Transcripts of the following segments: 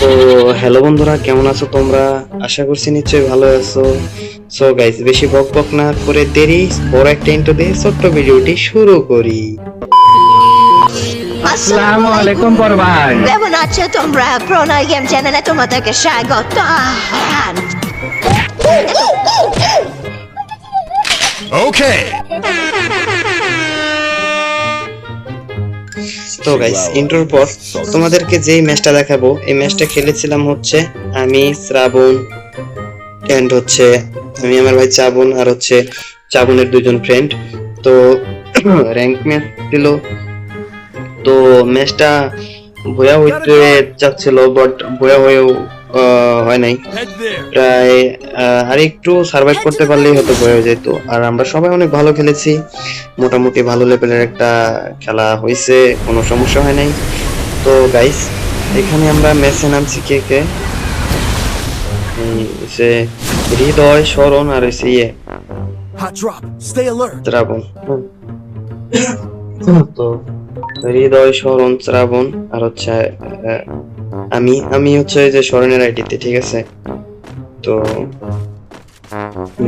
তো হ্যালো বন্ধুরা কেমন আছো তোমরা? আশা করছি নিশ্চয়ই ভালো আছো। সো গাইস বেশি বক বক না করে দেরি বড় একটা ইন্টো দিয়ে ছোট্ট ভিডিওটি শুরু করি। আসসালামু আলাইকুম পর ভাই কেমন আছো তোমরা? প্রণয় গেম চ্যানেলে তোমাদেরকে স্বাগত। Okay. তো গাইস ইন্টোর পর তোমাদেরকে যেই ম্যাচটা দেখাবো এই ম্যাচটা খেলেছিলাম হচ্ছে আমি শ্রাবণ এন্ড হচ্ছে আমি আমার ভাই চাবন আর হচ্ছে চাবনের দুজন ফ্রেন্ড তো র্যাঙ্ক ম্যাচ ছিল তো ম্যাচটা ভয়া হইতে যাচ্ছিল বাট ভয়া হয়েও হয় নাই। প্রায় আর একটু সার্ভাইভ করতে পারলেই হয়তো হয়ে যেত। আর আমরা সবাই অনেক ভালো খেলেছি। মোটামুটি ভালো লেভেলের একটা খেলা হয়েছে কোনো সমস্যা হয় নাই। তো গাইস এখানে আমরা ম্যাচে নামছি কে কে? সে হৃদয় স্মরণ আর হচ্ছে ইয়ে. শ্রাবণ তো হৃদয় স্মরণ শ্রাবণ আর হচ্ছে আমি আমি হচ্ছে যে স্মরণের আইডিতে ঠিক আছে? তো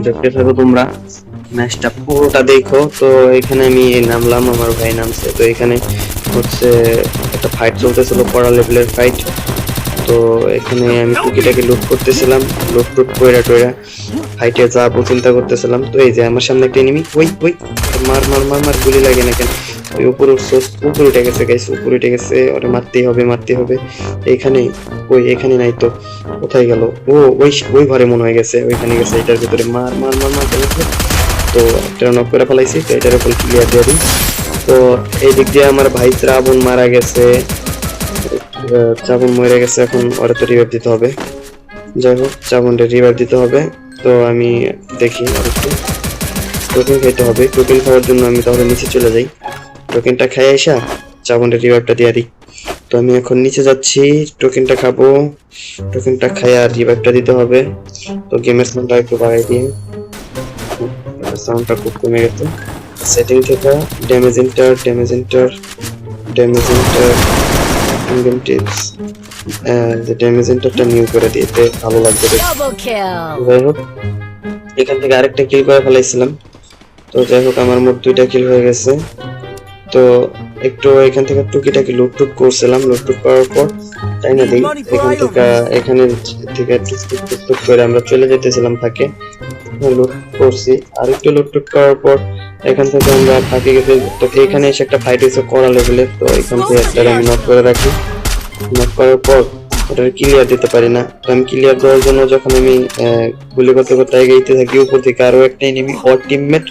দেখতে থাকো তোমরা। ম্যাচটা পুরোটা দেখো। তো এখানে আমি নামলাম আমার ভাই নামছে। তো এখানে হচ্ছে একটা ফাইট চলতেছিল, পড়া লেভেলের ফাইট তো এখানে আমি টুকিটাকে লুট করতেছিলাম। লুট টুট কইরা টইরা ফাইটে যাব চিন্তা করতেছিলাম, তো এই যে আমার সামনে একটা এনিমি ওই ওই, মার মার মার মার, গুলি লাগে না কেন? ওই উপর উপর উঠে গেছে গাইস উপর উঠে গেছে, ওরে মারতেই হবে মারতেই হবে। এইখানে, ওই এখানে নাই তো, কোথায় গেল? ও, ওই ওই ঘরে মনে হয়ে গেছে, ওইখানে গেছে এটার ভিতরে মার মার মার মার তো একটা নক করে ফেলাইছি, তো এটার উপর ক্লিয়ার দিয়ে দিই। তো এই দিক দিয়ে আমার ভাই শ্রাবণ মারা গেছে। শ্রাবণ মরে গেছে, এখন ওরা তো রিভাইভ দিতে হবে। যাই হোক শ্রাবণটা রিভাইভ দিতে হবে। তো আমি দেখি আর একটু টোকেন খেতে হবে। টোকেন খাওয়ার জন্য আমি তাহলে নিচে চলে যাই। টোকেনটা খাই আইসা শ্রাবণের রিভাইভটা দিয়ে দিই। তো আমি এখন নিচে যাচ্ছি। টোকেনটা খাব। টোকেনটা খাই আর রিভাইভটা দিতে হবে। তো গেমের সাউন্ডটা একটু বাড়াই দিয়ে সাউন্ডটা খুব কমে গেছে। সেটিং থেকে damage enter damage enter damage enter income tips যে ড্যামেজ এন্টারটা নিউ করে দিতে ভালো লাগবে যাই হোক এখান থেকে আরেকটা কিল করে ফেলাইছিলাম। তো যাই হোক আমার মোট দুইটা কিল হয়ে গেছে। তো একটু এখান থেকে টুকিটাকি লুট টুট করছিলাম। লুট টুট করার পর তাই না দিই? এখান থেকে এখানে থেকে টুক টুক টুক টুক করে আমরা চলে যেতেছিলাম থাকে লুট করছি। আর একটু লুট টুট করার পর এখান থেকে আমরা ফাঁকে গেছে। তো এখানে এসে একটা ফাইট হয়েছে করা লেভেলের তো এখান থেকে একটা আমি নক করে রাখি। নক করার পর ওটার ক্লিয়ার দিতে পারি না। তো আমি ক্লিয়ার দেওয়ার জন্য যখন আমি গুলি করতে করতে এগিয়ে থাকি, উপর থেকে আরও একটা এনিমি ওর টিমমেট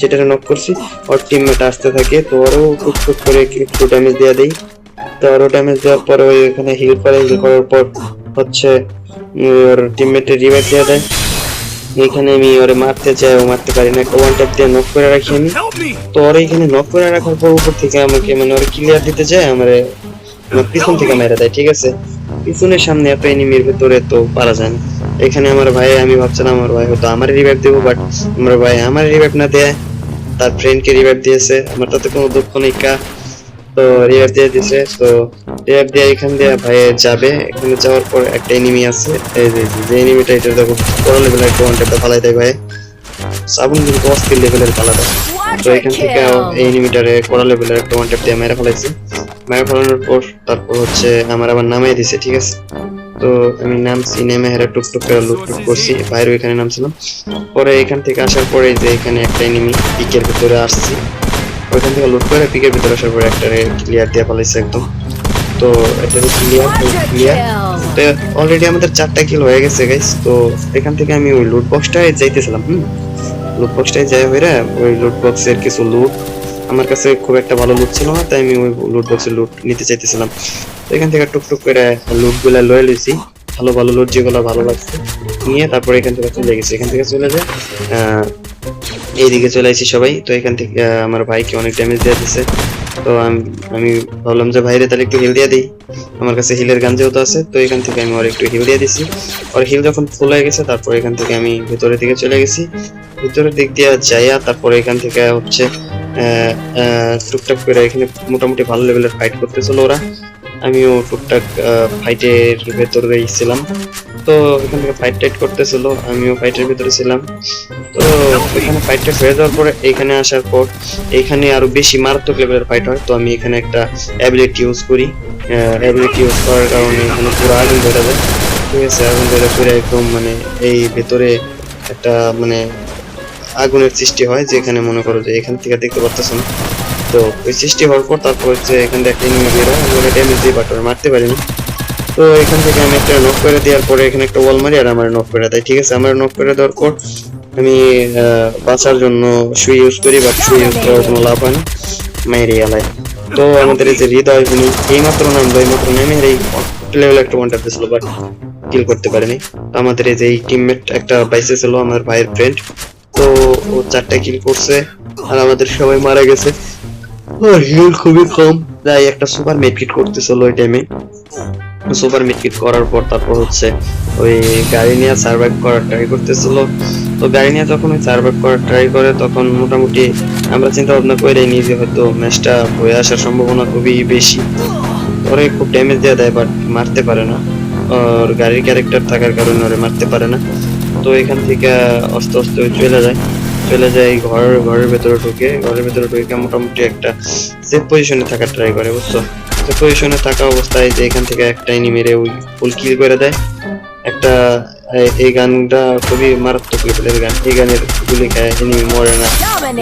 যেটা নক করছি ওর টিমমেট আসতে থাকে। তো ওরও টুক টুক করে একটু ড্যামেজ দেওয়া দেই। তো আরও ড্যামেজ দেওয়ার পরে ওই এখানে হিল করে হিল করার পর হচ্ছে ওর টিমমেটের রিভাইভ দেওয়া দেয়। এখানে আমি ওরে মারতে চাই ও মারতে পারি না। ওয়ান ট্যাপ দিয়ে নক করে রাখি আমি। তো ওরা এখানে নক করে রাখার পর উপর থেকে আমাকে মানে ওরা ক্লিয়ার দিতে চায় আমার আমার পিছন থেকে মেরে দেয় ঠিক আছে? পিছনের সামনে এত এনিমির ভিতরে তো পারা যায় না। এখানে আমার ভাই আমি ভাবছিলাম আমার ভাই হয়তো আমার রিভাইভ দেবো বাট আমার ভাই আমার রিভাইভ না দেয়। তার ফ্রেন্ডকে রিভাইভ দিয়েছে আমার তাতে কোনো দুঃখ নেই কা। তো রিভাইভ দিয়ে দিয়েছে তো রিভাইভ দিয়ে এখান দিয়ে ভাই যাবে। এখানে যাওয়ার পর একটা এনিমি আছে। এই যে যে এনিমিটা এটা দেখো বড় লেভেলের একটা ওয়ান ট্যাপটা ফালাই দেয় ভাই। সাবুন কিন্তু অস্থির লেভেলের পালাটা তো এখান থেকে এই এনিমিটারে কড়া লেভেলের একটা ওয়ান ট্যাপ দিয়ে মেরে ফেলাইছি। মেরে ফেলানোর পর তারপর হচ্ছে আমার আবার নামাই দিছে ঠিক আছে? তো আমি নামছি নেমে হেরা টুকটুক করে লুট টুক করছি বাইরে এখানে নামছিলাম। পরে এখান থেকে আসার পরে যে এখানে একটা এনিমি পিকের ভিতরে আসছি। ওইখান থেকে লুট করে পিকের ভিতরে আসার পরে একটা ক্লিয়ার দিয়ে ফেলাইছে একদম। তো এটা ক্লিয়ার ক্লিয়ার তো অলরেডি আমাদের চারটা কিল হয়ে গেছে গাইস তো এখান থেকে আমি ওই লুট বক্সটায় যাইতেছিলাম হুম? লুট বক্সটায় যাই হইরা ওই লুট বক্সের কিছু লুট আমার কাছে খুব একটা ভালো লুট ছিল না তাই আমি ওই লুট বক্সের লুট নিতে চাইতেছিলাম। তো এখান থেকে টুকটুক করে লুটগুলা লয়ে লইছি। ভালো ভালো লুট যেগুলো ভালো লাগছে নিয়ে তারপরে এখান থেকে চলে গেছি। এখান থেকে চলে যায় আহ, এইদিকে চলে আসছি সবাই। তো এখান থেকে আমার ভাইকে অনেক ড্যামেজ দিয়ে দিছে তো আমি ভাবলাম যে ভাইরে তাহলে একটু হিল দিয়ে দিই। আমার কাছে হিলের গান যেহেতু আছে, তো এখান থেকে আমি ওর একটু হিল দিয়ে দিছি। ওর হিল যখন ফুল হয়ে গেছে, তারপর এখান থেকে আমি ভিতরের দিকে চলে গেছি। ভিতরের দিক দিয়ে যাইয়া তারপরে এখান থেকে হচ্ছে টুকটাক করে এখানে মোটামুটি ভালো লেভেলের ফাইট করতেছিল ওরা। আমিও টুকটাক ফাইটের ভেতরেই ছিলাম। তো এখান থেকে ফাইট টাইট করতেছিল, আমিও ফাইটের ভিতরে ছিলাম। তো এখানে ফাইট টাইট হয়ে যাওয়ার পরে এখানে আসার পর এখানে আরও বেশি মারাত্মক লেভেলের ফাইট হয়। তো আমি এখানে একটা অ্যাবিলিটি ইউজ করি। অ্যাবিলিটি ইউজ করার কারণে এখানে পুরো আগুন ধরে যায়। ঠিক আছে, আগুন ধরে পুরো একদম মানে এই ভেতরে একটা মানে আগুনের সৃষ্টি হয়, যেখানে মনে করো যে এখান থেকে দেখতে পারতেছো না। তো ওই সৃষ্টি হওয়ার পর তারপর হচ্ছে এখান থেকে একটা এনিমি বের হয়। ড্যামেজ দিয়ে বাট ওরা মারতে পারিনি। তো এখান থেকে আমি একটা নক করে দেওয়ার পরে এখানে একটা ওয়াল মারি আর আমার নক করে দেয়, ঠিক আছে? আমার নক করে দেওয়ার পর আমি বাঁচার জন্য সুই ইউজ করি বাট সুই ইউজ করার কোনো লাভ হয় না। মেরে আলায় তো আমাদের এই যে হৃদয় উনি এইমাত্র নামলো এইমাত্র নেমে এই লেভেল একটা ওয়ান দিয়েছিল বাট কিল করতে পারেনি। আমাদের এই যে এই টিমমেট একটা বাইসে ছিল, আমার ভাইয়ের ফ্রেন্ড তো ও চারটা কিল করছে আর আমাদের সবাই মারা গেছে। হিল খুবই কম তাই একটা সুপার মেডকিট করতেছিল ওই টাইমে সুপার মেডকিট করার পর তারপর হচ্ছে ওই গাড়ি নিয়ে সার্ভাইভ করার ট্রাই করতেছিল। তো গাড়ি নিয়ে যখন ওই সার্ভাইভ করার ট্রাই করে, তখন মোটামুটি আমরা চিন্তা ভাবনা করে নিই যে হয়তো ম্যাচটা হয়ে আসার সম্ভাবনা খুবই বেশি। ওরে খুব ড্যামেজ দেওয়া দেয় বাট মারতে পারে না। আর গাড়ির ক্যারেক্টার থাকার কারণে ওরে মারতে পারে না। তো এখান থেকে আস্তে আস্তে চলে যায়। চলে যায় ঘরের ঘরের ভেতরে ঢুকে। ঘরের ভেতরে ঢুকে মোটামুটি একটা সেফ পজিশনে থাকার ট্রাই করে, বুঝছ? সেফ পজিশনে থাকা অবস্থায় যে এখান থেকে একটা মেরে ওই ফুল কিল করে দেয়। একটা, এই- গানটা খুবই মারাত্মক লেভেলের গান। এই গানের গুলি খায় এনিমি মরে না।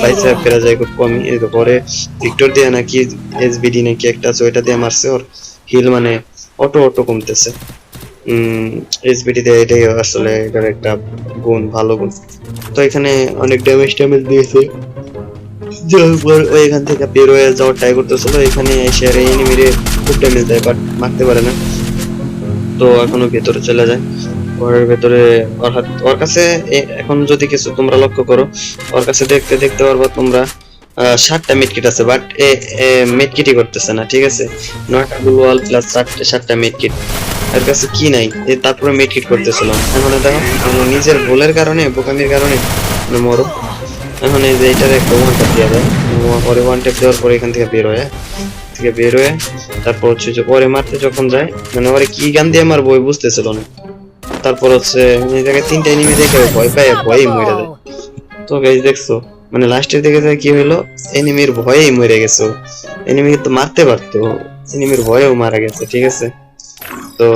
পয়সা ফেরা যায় খুব কমই। তো পরে ভিক্টর দিয়ে নাকি এসবিডি নাকি একটা আছে, ওইটা দিয়ে মারছে ওর হিল মানে অটো অটো কমতেছে। এসবিডি দিয়ে এটাই আসলে এটার একটা গুণ, ভালো গুণ। তো এখানে অনেক ড্যামেজ ট্যামেজ দিয়েছে। যাওয়ার পর ও এখান থেকে বের হয়ে যাওয়ার ট্রাই করতেছিল। এখানে এসে আর খুব দেয় বাট মারতে পারে না। তো এখনও ভেতরে চলে যায়। ঘরের ভেতরে ওর কাছে এখন যদি কিছু তোমরা লক্ষ্য করো, ওর কাছে দেখতে দেখতে পারবা তোমরা সাতটা মিডকিট আছে বাট এ মিডকিটই করতেছে না, ঠিক আছে? নয়টা গ্লোয়াল প্লাস চারটে সাতটা মিডকিট এর কাছে কি নাই? তারপরে মিডকিট করতেছিল এখন দেখো, আমার নিজের ভুলের কারণে, বোকামির কারণে মরো এখন এই যে এটার একটা ওয়ান ট্যাপ দেওয়া যায় পরে ওয়ান ট্যাপ দেওয়ার পরে এখান থেকে বের হয়ে থেকে বের হয়ে তারপর হচ্ছে যে পরে মারতে যখন যায় মানে ওরে কি গান দিয়ে মারবো ওই বুঝতেছিল না। তারপর হচ্ছে জায়গায় তিনটা এনিমি দেখে ভয় পায়, ভয়ই মরে যায়। তো গাইজ দেখছ? মানে লাস্টের দিকে যায় কি হলো এনিমির ভয়েই মরে গেছে এনিমি তো মারতে পারতো এনিমির ভয়েও মারা গেছে, ঠিক আছে? তো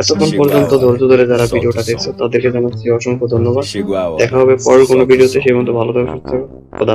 এতক্ষণ পর্যন্ত ধৈর্য ধরে যারা ভিডিওটা দেখছ তাদেরকে জানাচ্ছি অসংখ্য ধন্যবাদ. দেখা হবে পরের কোনো ভিডিওতে সেই মতো ভালো থাকবে। খোদা